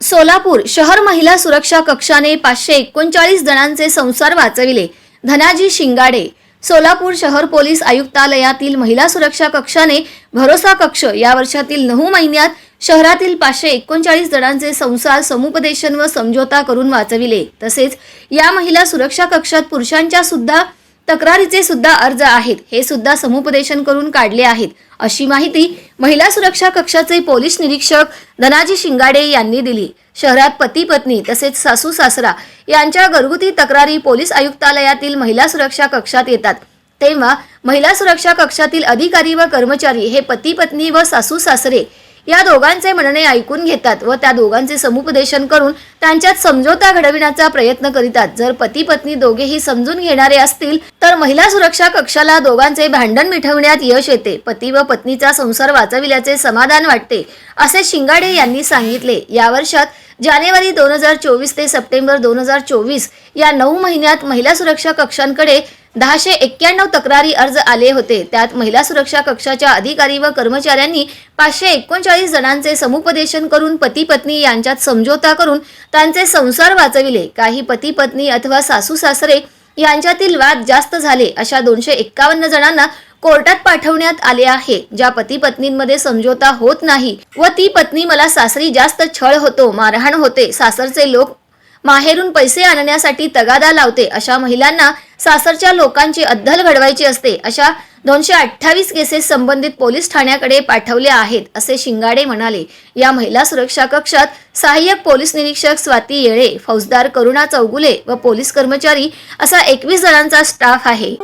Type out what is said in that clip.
सोलापूर शहर महिला सुरक्षा कक्षाने पाचशे एकोणचाळीस जणांचे संसार वाचविले. धनाजी शिंगाडे सोलापूर शहर पोलीस आयुक्तालयातील महिला सुरक्षा कक्षाने भरोसा कक्ष या वर्षातील नऊ महिन्यात शहरातील पाचशे एकोणचाळीस जणांचे संसार समुपदेशन व समझोता करून वाचविले. तसेच या महिला सुरक्षा कक्षात पुरुषांच्या सुद्धा तक्रारीचे सुद्धा अर्ज आहेत. हे सुद्धा समुपदेशन करून काढले आहेत. अशी माहिती महिला सुरक्षा कक्षाचे पोलीस निरीक्षक धनाजी शिंगाडे यांनी दिली. शहरात पती पत्नी तसेच सासू सासरा यांच्या घरगुती तक्रारी पोलीस आयुक्तालयातील महिला सुरक्षा कक्षात येतात. तेव्हा महिला सुरक्षा कक्षातील अधिकारी व कर्मचारी हे पती पत्नी व सासू सासरे या दोघांचे म्हणणे ऐकून घेतात व त्या दोघांचे समुपदेशन करून त्यांच्यात समझोता घडविण्याचा प्रयत्न करीतात. जर पती पत्नी दोघेही समजून घेणारे असतील तर महिला सुरक्षा कक्षाला दोघांचे भांडण मिटवण्यात यश येते. पती व पत्नीचा संसार वाचविल्याचे समाधान वाटते असे शिंगाडे यांनी सांगितले. या वर्षात जानेवारी दोन हजार चोवीस ते सप्टेंबर दोन हजार चोवीस या नऊ महिन्यात महिला सुरक्षा कक्षांकडे दहाशे एक्क्याण्णव तक्रारी अर्ज आले होते. त्यात महिला सुरक्षा कक्षाच्या अधिकारी व कर्मचाऱ्यांनी पाचशे एकोणचाळीस जणांचे समुपदेशन करून पती पत्नी यांच्यात समझोता करून त्यांचे संसार वाचविले. काही पती पत्नी अथवा सासू सासरे यांच्यातील वाद जास्त झाले अशा दोनशे एक्कावन्न जणांना कोर्टात पाठवण्यात आले आहे. ज्या पती पत्नींमध्ये समझोता होत नाही व ती पत्नी मला सासरी जास्त छळ होतो मारहाण होते. सासरचे लोक माहेरून पैसे आणण्यासाठी तगादा लावते. अशा महिलांना सासरच्या लोकांची अद्दल घडवायची असते. अशा दोनशे अठ्ठावीस केसेस संबंधित पोलीस ठाण्याकडे पाठवल्या आहेत असे शिंगाडे म्हणाले. या महिला सुरक्षा कक्षात सहाय्यक पोलीस निरीक्षक स्वाती येळे फौजदार करुणा चौगुले व पोलीस कर्मचारी असा एकवीस जणांचा स्टाफ आहे.